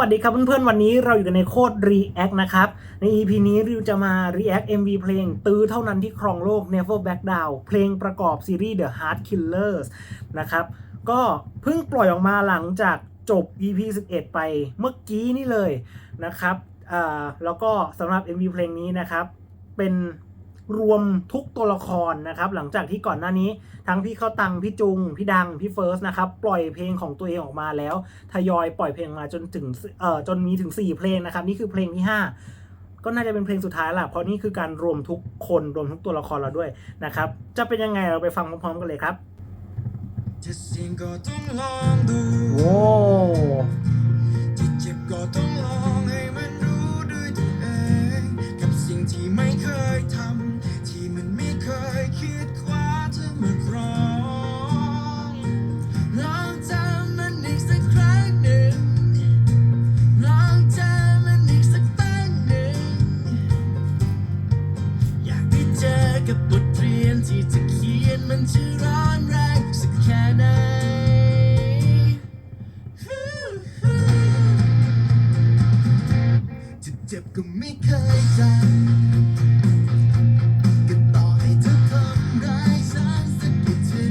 วัสดีครับเพื่อนๆ วันนี้เราอยู่กันในโคด React นะครับ ใน EP นี้ริวจะมา React MV เพลง ตื้อเท่านั้นที่ครองโลก Never Back Down เพลงประกอบซีรีส์ The Heart Killers นะครับ ก็เพิ่งปล่อยออกมาหลังจากจบ EP 11 ไปเมื่อกี้นี่เลยนะครับแล้วก็สำหรับ MV เพลงนี้นะครับ เป็น รวมทุกตัวละครนะครับ หลังจากที่ก่อนหน้านี้ ทั้งพี่เข้าตังพี่จุง พี่ดัง พี่เฟิร์สนะครับ ปล่อยเพลงของตัวเองออกมาแล้ว ทยอยปล่อยเพลงมาจนถึงเอ่อจนมีถึง 4 เพลงนะครับ นี่คือเพลงที่ 5 ก็น่าจะเป็นเพลงสุดท้ายแหละเพราะนี่คือการรวมทุกคนรวมทุกตัวละครเราด้วยนะครับ จะเป็นยังไงเราไปฟังพร้อมๆกันเลยครับจะเสี่ยงก็ต้องลองดูโอ้ เจ็บก็ไม่เคยจำก็ต่อให้เธอทำร้ายฉันสักกี่ที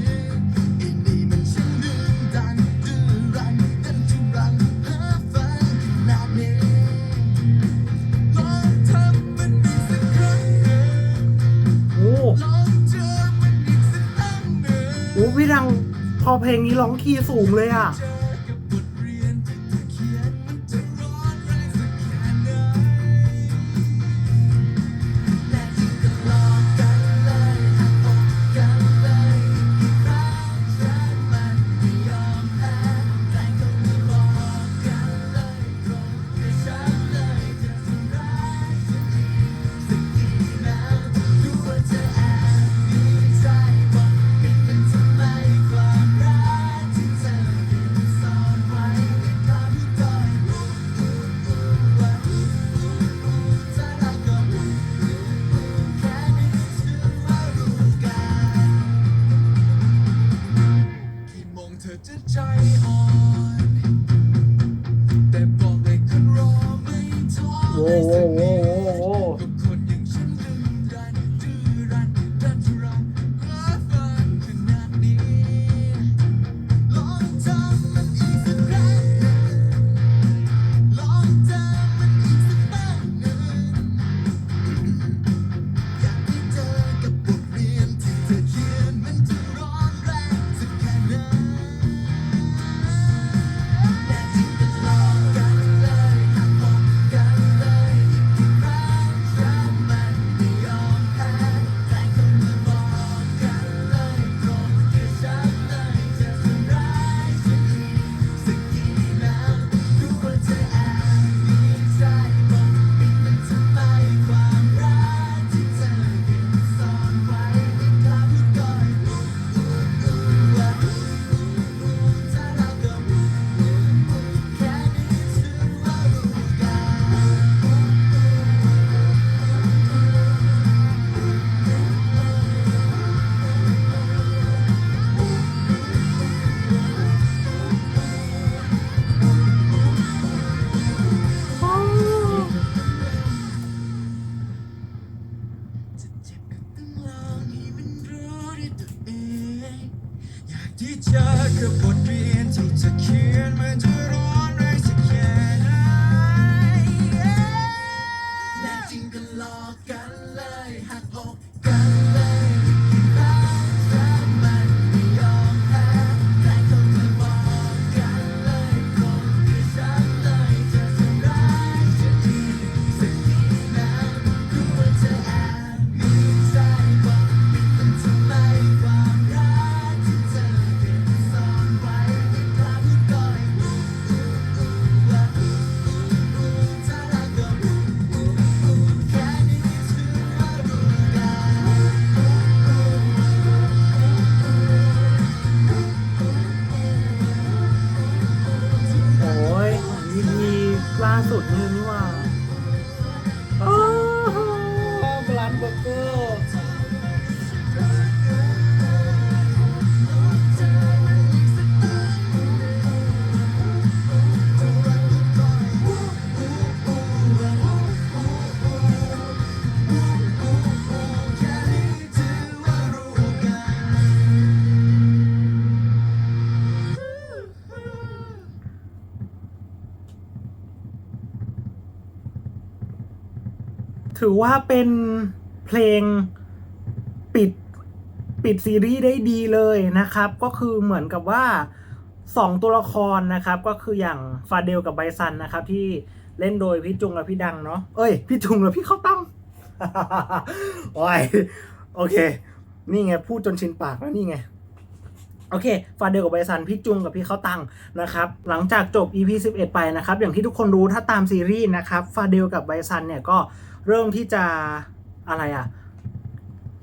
ไอ้นี่มันช่างดื้อดันดื้อรั้นดันทุรังหาฝันขนาดนี้ลองทำมันอีกสักครั้งหนึ่งโอ้ลองเจอมันอีกสักตั้งหนึ่งโหพี่ดัง พอเพลงนี้ร้องคีย์สูงเลยอะ โว้โที่เจอกับบทเรียนที่จะ ถือว่าเป็นเพลงปิดปิดซีรีส์ได้ดีเลยนะครับ ก็คือเหมือนกับว่าสองตัวละครนะครับ ก็คืออย่างฟาเดลกับไบซันนะครับ ที่เล่นโดยพี่จุงและพี่ดังเนาะเอ้ย พี่จุงและพี่เข้าตั้งโอ้ยโอเค นี่ไง พูดจนชินปากแล้วนี่ไง โอเค ฟาเดลกับไบซันพี่จุงกับพี่เข้าตังนะครับ หลังจากจบ EP 11 ไปนะครับ อย่างที่ทุกคนรู้ถ้าตามซีรีส์นะครับ ฟาเดลกับไบซันเนี่ยก็ เริ่มที่จะอะไรอะ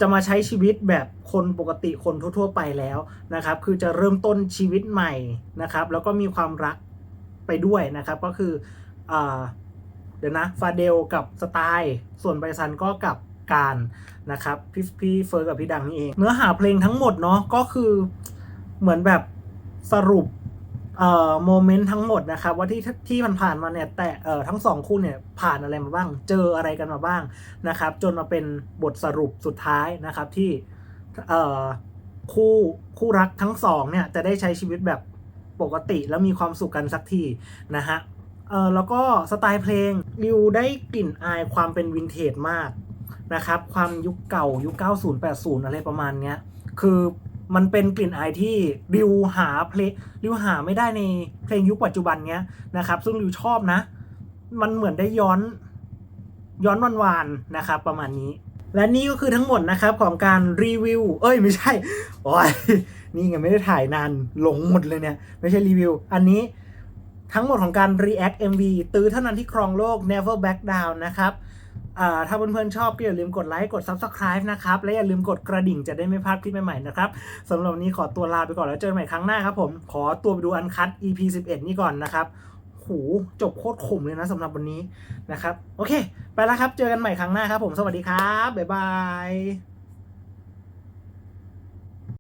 จะมาใช้ชีวิตแบบคนปกติคนทั่ว ๆ ไปแล้วนะครับ คือจะเริ่มต้นชีวิตใหม่นะครับ แล้วก็มีความรักไปด้วยนะครับ ก็คืออเดี๋ยวนะฟาเดลกับสไตล์ส่วนไบซันก็กับการนะครับพี่พี่เฟิร์สกับพี่ดังนี่เอง เนื้อหาเพลงทั้งหมดเนาะก็คือเหมือนแบบสรุป เอ่อโมเมนต์ทั้งหมดนะครับว่าที่ที่มันผ่านมาเนี่ยแต่เอ่อทั้งสองคู่เนี่ยผ่านอะไรมาบ้าง เจออะไรกันมาบ้างนะครับ จนมาเป็นบทสรุปสุดท้ายนะครับที่เอ่อคู่คู่รักทั้งสองเนี่ยจะได้ใช้ชีวิตแบบปกติแล้วมีความสุขกันสักทีนะฮะเออแล้วก็สไตล์เพลงริวได้กลิ่นอายความเป็นวินเทจมากนะครับ ความยุคเก่ายุค 90 80 อะไรประมาณเนี้ย คือ มันเป็นกลิ่นอายที่ริวหาเพลงริวหาไม่ได้ในเพลงยุคปัจจุบันเนี้ยนะครับ ซึ่งริวชอบนะ มันเหมือนได้ย้อนย้อนวันวานๆนะครับ ประมาณนี้ และนี่ก็คือทั้งหมดนะครับของการรีวิว เอ้ยไม่ใช่โอ้ยนี่ไงไม่ได้ถ่ายนานหลงหมดเลยเนี่ย ไม่ใช่รีวิว อันนี้ทั้งหมดของการ React MV ตื้อเท่านั้นที่ครองโลก Never Back Down นะครับ ถ้าเพื่อนๆชอบก็อย่าลืมกดไลค์กด Subscribe นะครับ และอย่าลืมกดกระดิ่งจะได้ไม่พลาดคลิปใหม่ๆนะครับสำหรับวันนี้ขอตัวลาไปก่อนแล้วเจอกันใหม่ครั้งหน้าครับผม ขอตัวไปดูอันคัด EP 11 นี่ก่อนนะครับหูจบโคตรขมเลยนะสำหรับวันนี้นะครับ โอเค ไปแล้วครับ เจอกันใหม่ครั้งหน้าครับผมสวัสดีครับบ๊ายบาย